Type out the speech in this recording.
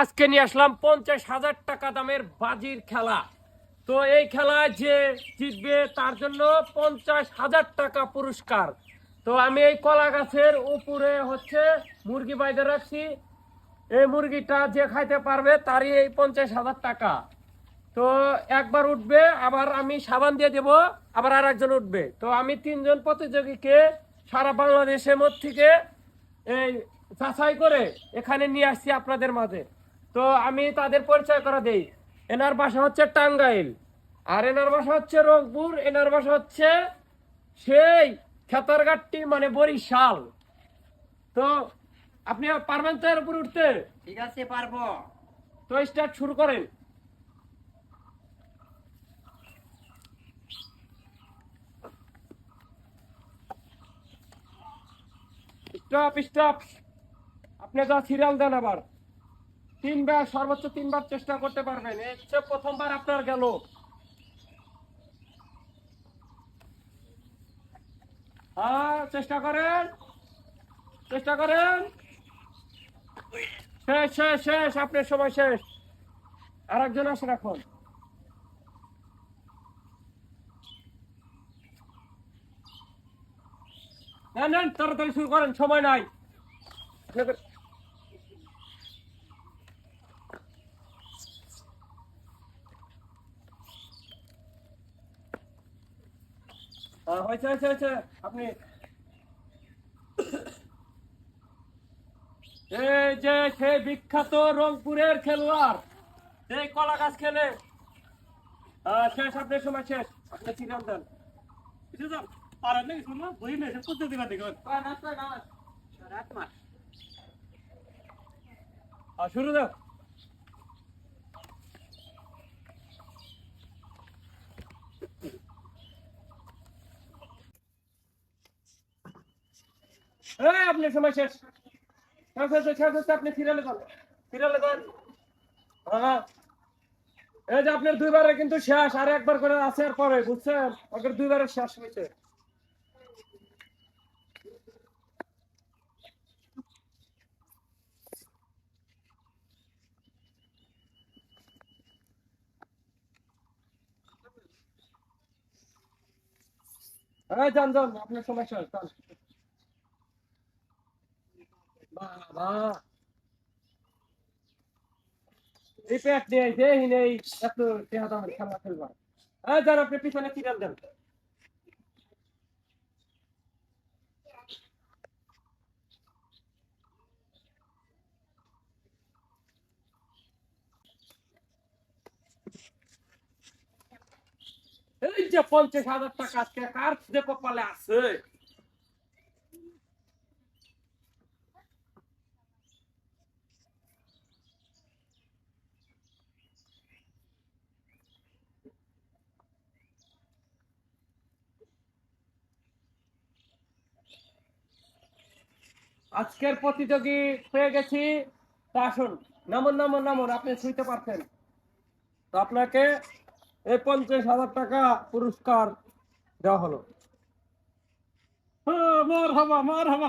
আজকে নিয়ে আসলাম পঞ্চাশ হাজার টাকা দামের বাজির খেলা। তো এই খেলায় যে জিতবে তার জন্য পঞ্চাশ হাজার টাকা পুরস্কার। তো আমি এই কলা গাছের উপরে হচ্ছে মুরগি বাইদে রাখছি। এই মুরগিটা যে খাইতে পারবে তারই এই পঞ্চাশ হাজার টাকা। তো একবার উঠবে, আবার আমি সাবান দিয়ে দেব, আবার আর একজন উঠবে। তো আমি তিনজন প্রতিযোগীকে সারা বাংলাদেশের মধ্যে থেকে এই যাচাই করে এখানে নিয়ে আসছি আপনাদের মাঝে। তো আমি তাদের পরিচয় করা দেই। এনার বাসা হচ্ছে টাঙ্গাইল। আর এনার বাসা হচ্ছে রংপুর এনার বাসা হচ্ছে সেই খেতারঘাটটি মানে বরিশাল। তো আপনি পারবেন তো এর উপর উঠতে? ঠিক আছে পারব। তো স্টার্ট শুরু করেন। স্টপ স্টপ আপনি যা সিরিয়াল দেন আবার। তিনবার, সর্বোচ্চ তিনবার চেষ্টা করতে পারবেন। এই প্রথমবার আপনার গেল। হ্যাঁ চেষ্টা করেন। চেষ্টা করেন। শেষ শেষ শেষ। আপনার সময় শেষ। আর একজন আসেন এখন। নেন নেন, তাড়াতাড়ি শুরু করেন। সময় নাই। হয়েছে হয়েছে হয়েছে। আপনি এই যে সেই বিখ্যাত রংপুরের খেলোয়াড় সেই কলা গাছ খেলে। আহ, শেষ আপনার সময় শেষ। আপনি দেন? নাকি? শোনো বই করতে দিবা দেখবেন রাত মাস আহ, শুরু দাও। এই আপনার সময় শেষ। আপনি সিরিয়ালে যান সিরিয়ালে যান। হ্যাঁ। এই যে আপনার দুইবারে কিন্তু শেষ, আর একবার করে আছে আর পরে, বুঝছেন? ওকে দুইবারে শেষ হয়েছে। এই, যান যান, আপনার সময় শেষ এই দামের খেলা খেলবা। পিছনে দেন এই যে পঞ্চাশ হাজার টাকা আজকে কার যে কপালে আছে? আজকের প্রতিযোগী পেয়ে গেছি। তা আসুন, নামুন নামুন নামুন, আপনি শুইতে পারছেন। তো আপনাকে এই পঞ্চাশ হাজার টাকা পুরস্কার দেওয়া হলো। মার হাবা মার হাবা।